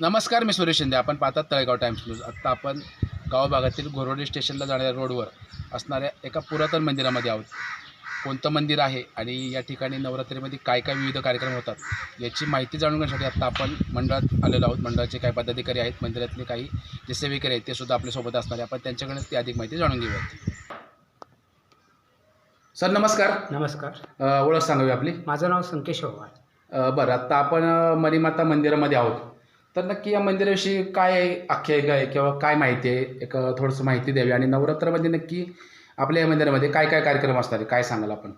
नमस्कार मी सुरेश शिंदे. आपण पाहतात तळेगाव टाइम्स न्यूज. आत्ता आपण गाव भागातील गोरोडी स्टेशनला जाणाऱ्या रोडवर असणाऱ्या एका पुरातन मंदिरामध्ये आहोत. कोणतं मंदिर आहे आणि या ठिकाणी नवरात्रीमध्ये काय काय विविध कार्यक्रम होतात याची माहिती जाणून घेण्यासाठी आत्ता आपण मंडळात आलेलो आहोत. मंडळाचे काही पदाधिकारी आहेत मंदिरातले काही जे सेवेकरी आहेत ते सुद्धा आपल्यासोबत असणार आहे आपण त्यांच्याकडेच ती अधिक माहिती जाणून घेऊयात. सर नमस्कार. नमस्कार. ओळख सांगावी आपली? माझं नाव संकेश अ, बरं. आत्ता आपण मणिमाता मंदिरामध्ये आहोत. तर नक्की या मंदिराविषयी काय आख्यायिका आहे किंवा काय माहिती आहे एक थोडंसं माहिती द्यावी. आणि नवरात्रामध्ये नक्की आपल्या या मंदिरामध्ये काय काय कार्यक्रम असणार आहे काय सांगाल आपण?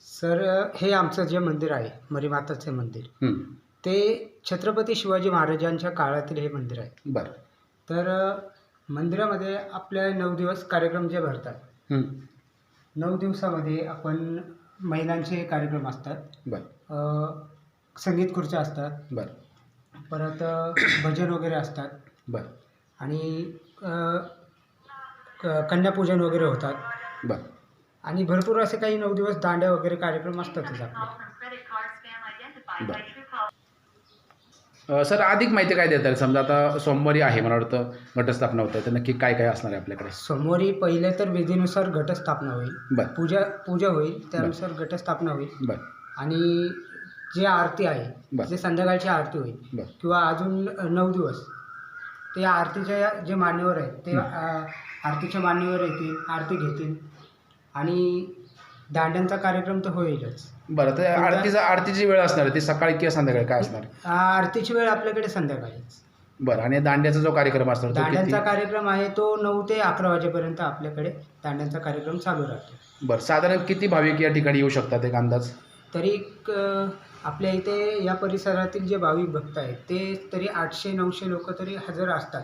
सर हे आमचं जे मंदिर आहे मरीमाताचे मंदिर ते छत्रपती शिवाजी महाराजांच्या काळातील हे मंदिर आहे. बरं. तर मंदिरामध्ये आपले नऊ दिवस कार्यक्रम जे भरतात नऊ दिवसामध्ये आपण महिलांचे कार्यक्रम असतात. बरं. संगीत खुर्च्या असतात. बरं. परत भजन वगैरे असतात. बरं. आणि अ, क- कन्यापूजन वगैरे होतात. बरं. आणि भरपूर असे काही नऊ दिवस दांड्या वगैरे कार्यक्रम असतातच आपले. अ, सर अधिक माहिती काय देतात समजा आता सोमवारी आहे मला वाटतं घटस्थापना होत आहे तर नक्की काय काय असणार आहे आपल्याकडे? सोमवारी पहिले तर विधीनुसार घटस्थापना होईल. बरं. पूजा पूजा होईल त्यानुसार घटस्थापना होईल. बरं. आणि जे आरती आहे बरं. जे संध्याकाळची आरती होईल बरं. किंवा अजून नऊ दिवस ते आरतीच्या जे मान्यवर आहेत ते अ, आरतीच्या मान्यवर येतील आरती घेतील आणि दांड्यांचा कार्यक्रम तर होईलच. बरं तर आरतीचा आरतीची वेळ असणार आहे ती सकाळी किंवा संध्याकाळी काय असणार? आहे? आरतीची वेळ आपल्याकडे संध्याकाळीच. बरं आणि दांड्याचा जो कार्यक्रम असणार तो किती? दांड्यांचा कार्यक्रम आहे तो नऊ ते अकरा वाजेपर्यंत आपल्याकडे दांड्यांचा कार्यक्रम चालू राहतो. बरं साधारण किती भाविक या ठिकाणी येऊ शकतात एक अंदाज? तरी एक, आपल्या इथे या परिसरातील जे भाविक भक्त आहेत ते तरी आठशे नऊशे लोक तरी हजर असतात.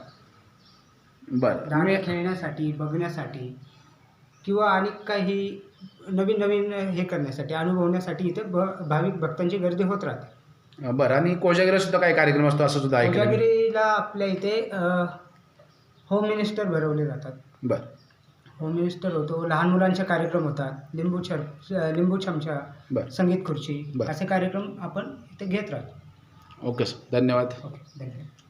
बरं. दांड्या मी खेळण्यासाठी बघण्यासाठी किंवा आणि काही नवीन नवीन हे करण्यासाठी अनुभवण्यासाठी इथे भ भाविक भक्तांची गर्दी होत राहते. बरं. आणि कोजागिरीला सुद्धा काही कार्यक्रम असतो असं सुद्धा ऐकलं मी. कोजागिरीला आपल्या इथे अ, होम मिनिस्टर भरवले जातात. बरं. होम मिनिस्टर होतो. लहान मुलांचे कार्यक्रम होतात. लिंबू छर लिंबू चमचा बरं. संगीत खुर्ची बरं. असे कार्यक्रम आपण इथे घेत राहतो. Okay sir. धन्यवाद. ओके. धन्यवाद.